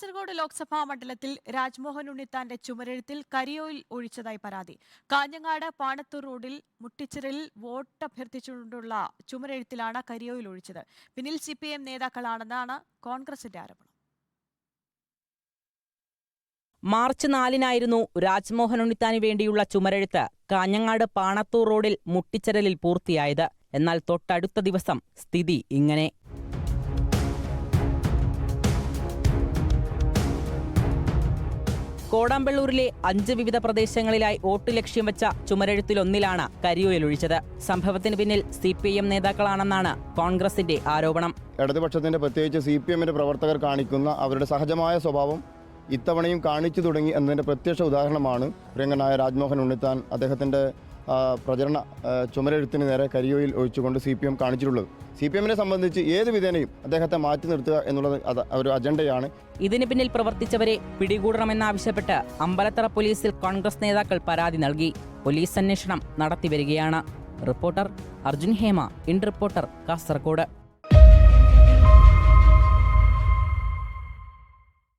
കാസർഗോഡ് ലോക്സഭാ മണ്ഡലത്തിൽ രാജ്മോഹൻ ഉണ്ണിത്താന്റെ ചുമരെഴുത്തിൽ കരിയോയിൽ ഒഴിച്ചതായി പരാതി. കാഞ്ഞങ്ങാട് പാണത്തൂർ റോഡിൽ മുട്ടിച്ചിറിൽ വോട്ട് അഭ്യർത്ഥിച്ചുകൊണ്ടുള്ള ചുമരെഴുത്തിലാണ് കരിയോയിൽ ഒഴിച്ചത്. പിന്നിൽ സി പി എം നേതാക്കളാണെന്നാണ് കോൺഗ്രസിന്റെ ആരോപണം. മാർച്ച് നാലിനായിരുന്നു രാജ്മോഹൻ ഉണ്ണിത്താന് വേണ്ടിയുള്ള ചുമരെഴുത്ത് കാഞ്ഞങ്ങാട് പാണത്തൂർ റോഡിൽ മുട്ടിച്ചിരലിൽ പൂർത്തിയായത്. എന്നാൽ തൊട്ടടുത്ത ദിവസം സ്ഥിതി ഇങ്ങനെ. കോടാമ്പള്ളൂരിലെ അഞ്ച് വിവിധ പ്രദേശങ്ങളിലായി വോട്ട് ലക്ഷ്യം വെച്ച ചുമരെഴുത്തിലൊന്നിലാണ് കരിയോയിലൊഴിച്ചത് സംഭവത്തിന് പിന്നിൽ സി പി എം നേതാക്കളാണെന്നാണ് കോൺഗ്രസിന്റെ ആരോപണം. ഇടതുപക്ഷത്തിന്റെ പ്രത്യേകിച്ച് സി പി എമ്മിന്റെ പ്രവർത്തകർ കാണിക്കുന്ന അവരുടെ സഹജമായ സ്വഭാവം ഇത്തവണയും കാണിച്ചു തുടങ്ങി എന്നതിന്റെ പ്രത്യക്ഷ ഉദാഹരണമാണ് പ്രിയങ്കനായ രാജ്മോഹൻ ഉണ്ണിത്താൻ അദ്ദേഹത്തിന്റെ ആ, പ്രചരണ ചുമരെഴുത്തിന് നേരെ കരിയോയിൽ ഒഴിച്ചുകൊണ്ട് സി പി എം കാണിച്ചിട്ടുള്ളത്. സി പി എമ്മിനെ സംബന്ധിച്ച് ഏത് വിധേനയും അദ്ദേഹത്തെ മാറ്റി നിർത്തുക എന്നുള്ളത് ഒരു അജണ്ടയാണ്. ഇതിന് പിന്നിൽ പ്രവർത്തിച്ചവരെ പിടികൂടണമെന്നാവശ്യപ്പെട്ട് അമ്പലത്തറ പോലീസിൽ കോൺഗ്രസ് നേതാക്കൾ പരാതി നൽകി. പോലീസ് അന്വേഷണം നടത്തിവരികയാണ് reporter Arjun Hema in reporter Kasaragod.